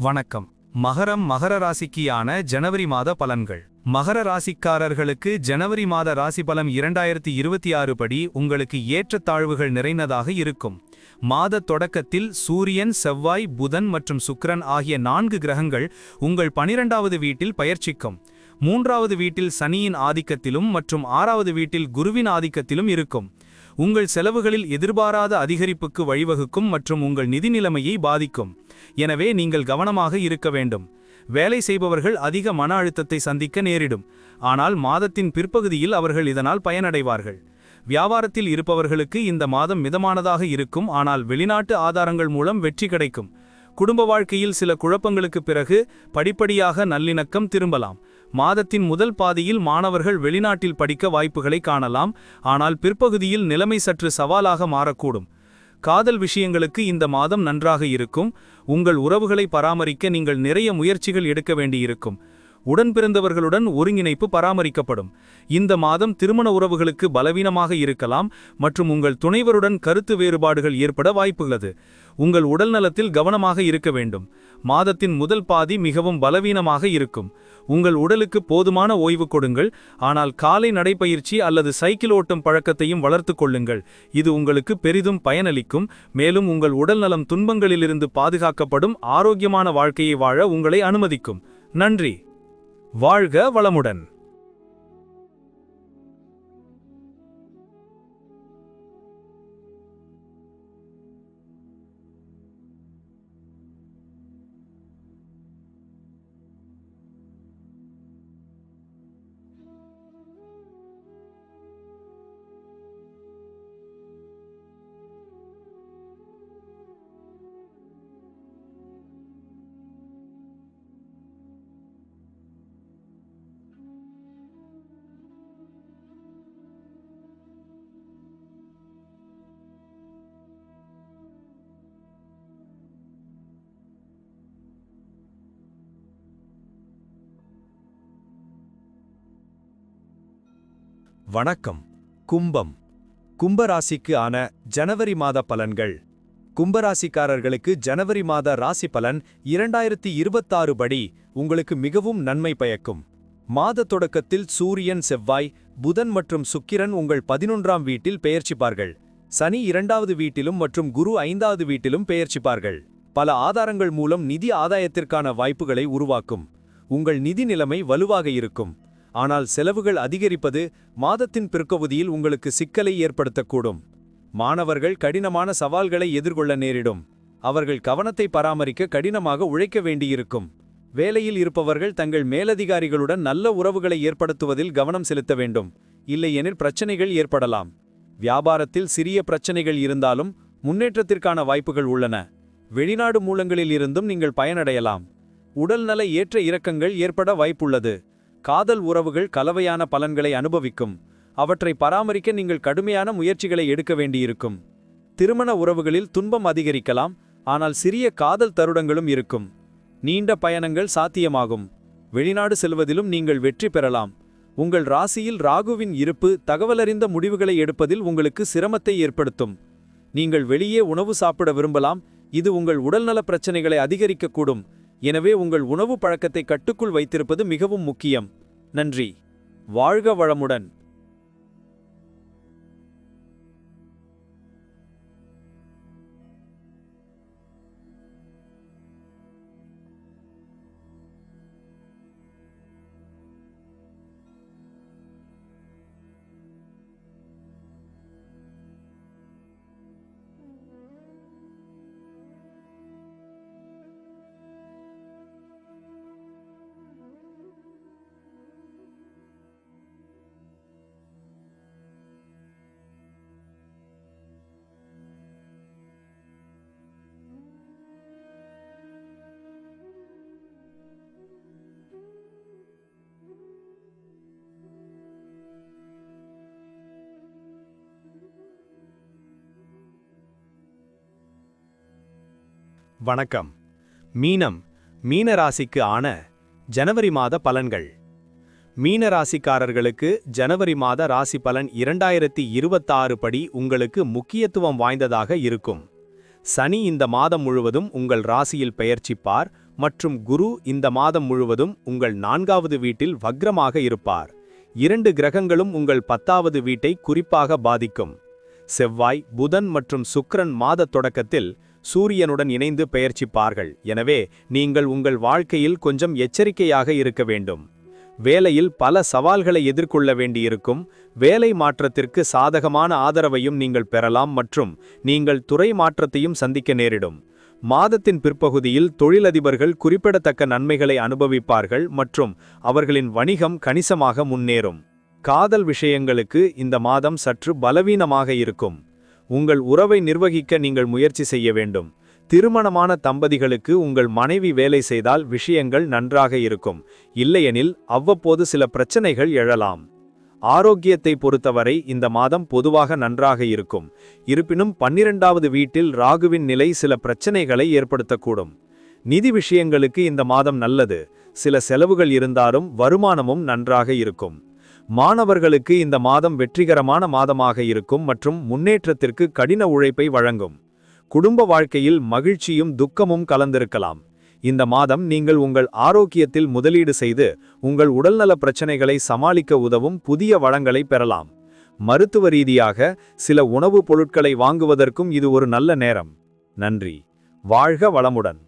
வணக்கம். மகரம் மகர ராசிக்கான ஜனவரி மாத பலன்கள். மகர ராசிக்காரர்களுக்கு ஜனவரி மாத ராசி பலம் இரண்டாயிரத்தி இருபத்தி ஆறு படி உங்களுக்கு ஏற்றத்தாழ்வுகள் நிறைந்ததாக இருக்கும். மாத தொடக்கத்தில் சூரியன் செவ்வாய் புதன் மற்றும் சுக்கரன் ஆகிய நான்கு கிரகங்கள் உங்கள் பனிரெண்டாவது வீட்டில் பயிற்சிக்கும். மூன்றாவது வீட்டில் சனியின் ஆதிக்கத்திலும் மற்றும் ஆறாவது வீட்டில் குருவின் ஆதிக்கத்திலும் இருக்கும். உங்கள் செலவுகளில் எதிர்பாராத அதிகரிப்புக்கு வழிவகுக்கும் மற்றும் உங்கள் நிதி நிலைமையை பாதிக்கும். எனவே நீங்கள் கவனமாக இருக்க வேண்டும். வேலை செய்பவர்கள் அதிக மன அழுத்தத்தை சந்திக்க நேரிடும். ஆனால் மாதத்தின் பிற்பகுதியில் அவர்கள் இதனால் பயனடைவார்கள். வியாபாரத்தில் இருப்பவர்களுக்கு இந்த மாதம் மிதமானதாக இருக்கும். ஆனால் வெளிநாட்டு ஆதாரங்கள் மூலம் வெற்றி கிடைக்கும். குடும்ப வாழ்க்கையில் சில குழப்பங்களுக்கு பிறகு படிப்படியாக நல்லிணக்கம் திரும்பலாம். மாதத்தின் முதல் பாதியில் மாணவர்கள் வெளிநாட்டில் படிக்க வாய்ப்புகளை காணலாம் ஆனால் பிற்பகுதியில் நிலைமை சற்று சவாலாக மாறக்கூடும். காதல் விஷயங்களுக்கு இந்த மாதம் நன்றாக இருக்கும். உங்கள் உறவுகளை பராமரிக்க நீங்கள் நிறைய முயற்சிகள் எடுக்க வேண்டியிருக்கும். உடன் பிறந்தவர்களுடன் ஒருங்கிணைப்பு பராமரிக்கப்படும். இந்த மாதம் திருமண உறவுகளுக்கு பலவீனமாக இருக்கலாம் மற்றும் உங்கள் துணைவருடன் கருத்து வேறுபாடுகள் ஏற்பட வாய்ப்புள்ளது. உங்கள் உடல் நலத்தில் கவனமாக இருக்க வேண்டும். மாதத்தின் முதல் பாதி மிகவும் பலவீனமாக இருக்கும். உங்கள் உடலுக்கு போதுமான ஓய்வு கொடுங்கள். ஆனால் காலை நடைப்பயிற்சி அல்லது சைக்கிள் ஓட்டும் பழக்கத்தையும் வளர்த்து கொள்ளுங்கள். இது உங்களுக்கு பெரிதும் பயனளிக்கும். மேலும் உங்கள் உடல்நலம் துன்பங்களிலிருந்து பாதுகாக்கப்படும் ஆரோக்கியமான வாழ்க்கையை வாழ உங்களை அனுமதிக்கும். நன்றி. வாழ்க வளமுடன். வணக்கம். கும்பம். கும்பராசிக்கு ஆன ஜனவரி மாத பலன்கள். கும்பராசிக்காரர்களுக்கு ஜனவரி மாத ராசி பலன் இரண்டாயிரத்தி இருபத்தாறு படி உங்களுக்கு மிகவும் நன்மை பயக்கும். மாத தொடக்கத்தில் சூரியன் செவ்வாய் புதன் மற்றும் சுக்கிரன் உங்கள் பதினொன்றாம் வீட்டில் பெயர்ச்சிப்பார்கள். சனி இரண்டாவது வீட்டிலும் மற்றும் குரு ஐந்தாவது வீட்டிலும் பெயர்ச்சிப்பார்கள். பல ஆதாரங்கள் மூலம் நிதி ஆதாயத்திற்கான வாய்ப்புகளை உருவாக்கும். உங்கள் நிதி நிலைமை வலுவாக இருக்கும். ஆனால் செலவுகள் அதிகரிப்பது மாதத்தின் பிற்பகுதியில் உங்களுக்கு சிக்கலை ஏற்படுத்தக்கூடும். மாணவர்கள் கடினமான சவால்களை எதிர்கொள்ள நேரிடும். அவர்கள் கவனத்தை பராமரிக்க கடினமாக உழைக்க வேண்டியிருக்கும். வேலையில் இருப்பவர்கள் தங்கள் மேலதிகாரிகளுடன் நல்ல உறவுகளை ஏற்படுத்துவதில் கவனம் செலுத்த வேண்டும். இல்லையெனில் பிரச்சனைகள் ஏற்படலாம். வியாபாரத்தில் சிறிய பிரச்சனைகள் இருந்தாலும் முன்னேற்றத்திற்கான வாய்ப்புகள் உள்ளன. வெளிநாடு மூலங்களில் இருந்தும் நீங்கள் பயனடையலாம். உடல்நல ஏற்ற இறக்கங்கள் ஏற்பட வாய்ப்புள்ளது. காதல் உறவுகள் கலவையான பலன்களை அனுபவிக்கும். அவற்றை பராமரிக்க நீங்கள் கடுமையான முயற்சிகளை எடுக்க வேண்டியிருக்கும். திருமண உறவுகளில் துன்பம் அதிகரிக்கலாம் ஆனால் சிறிய காதல் தருடங்களும் இருக்கும். நீண்ட பயணங்கள் சாத்தியமாகும். வெளிநாடு செல்வதிலும் நீங்கள் வெற்றி பெறலாம். உங்கள் ராசியில் ராகுவின் இருப்பு தகவலறிந்த முடிவுகளை எடுப்பதில் உங்களுக்கு சிரமத்தை ஏற்படுத்தும். நீங்கள் வெளியே உணவு சாப்பிட விரும்பலாம் இது உங்கள் உடல்நல பிரச்சனைகளை அதிகரிக்கக்கூடும். எனவே உங்கள் உணவு பழக்கத்தை கட்டுக்குள் வைத்திருப்பது மிகவும் முக்கியம். நன்றி. வாழ்க வளமுடன். வணக்கம். மீனம் மீன ராசிக்கு ஆன ஜனவரி மாத பலன்கள். மீன ராசிக்காரர்களுக்கு ஜனவரி மாத ராசி பலன் இரண்டாயிரத்தி இருபத்தாறு படி உங்களுக்கு முக்கியத்துவம் வாய்ந்ததாக இருக்கும். சனி இந்த மாதம் முழுவதும் உங்கள் ராசியில் பெயர்ச்சிப்பார் மற்றும் குரு இந்த மாதம் முழுவதும் உங்கள் நான்காவது வீட்டில் வக்ரமாக இருப்பார். இரண்டு கிரகங்களும் உங்கள் பத்தாவது வீட்டை குறிப்பாக பாதிக்கும். செவ்வாய் புதன் மற்றும் சுக்ரன் மாத தொடக்கத்தில் சூரியனுடன் இணைந்து பெயர்ச்சிப்பார்கள். எனவே நீங்கள் உங்கள் வாழ்க்கையில் கொஞ்சம் எச்சரிக்கையாக இருக்க வேண்டும். வேலையில் பல சவால்களை எதிர்கொள்ள வேண்டியிருக்கும். வேலை மாற்றத்திற்கு சாதகமான ஆதரவையும் நீங்கள் பெறலாம் மற்றும் நீங்கள் துறை மாற்றத்தையும் சந்திக்க நேரிடும். மாதத்தின் பிற்பகுதியில் தொழிலதிபர்கள் குறிப்பிடத்தக்க நன்மைகளை அனுபவிப்பார்கள் மற்றும் அவர்களின் வணிகம் கணிசமாக முன்னேறும். காதல் விஷயங்களுக்கு இந்த மாதம் சற்று பலவீனமாக இருக்கும். உங்கள் உறவை நிர்வகிக்க நீங்கள் முயற்சி செய்ய வேண்டும். திருமணமான தம்பதிகளுக்கு உங்கள் மனைவி வேலை செய்தால் விஷயங்கள் நன்றாக இருக்கும். இல்லையெனில் அவ்வப்போது சில பிரச்சனைகள் எழலாம். ஆரோக்கியத்தை பொறுத்தவரை இந்த மாதம் பொதுவாக நன்றாக இருக்கும். இருப்பினும் பன்னிரண்டாவது வீட்டில் ராகுவின் நிலை சில பிரச்சனைகளை ஏற்படுத்தக்கூடும். நிதி விஷயங்களுக்கு இந்த மாதம் நல்லது. சில செலவுகள் இருந்தாலும் வருமானமும் நன்றாக இருக்கும். மாணவர்களுக்கு இந்த மாதம் வெற்றிகரமான மாதமாக இருக்கும் மற்றும் முன்னேற்றத்திற்கு கடின உழைப்பை வழங்கும். குடும்ப வாழ்க்கையில் மகிழ்ச்சியும் துக்கமும் கலந்திருக்கலாம். இந்த மாதம் நீங்கள் உங்கள் ஆரோக்கியத்தில் முதலீடு செய்து உங்கள் உடல்நல பிரச்சனைகளை சமாளிக்க உதவும் புதிய வளங்களை பெறலாம். மருத்துவ ரீதியாக சில உணவுப் பொருட்களை வாங்குவதற்கும் இது ஒரு நல்ல நேரம். நன்றி. வாழ்க வளமுடன்.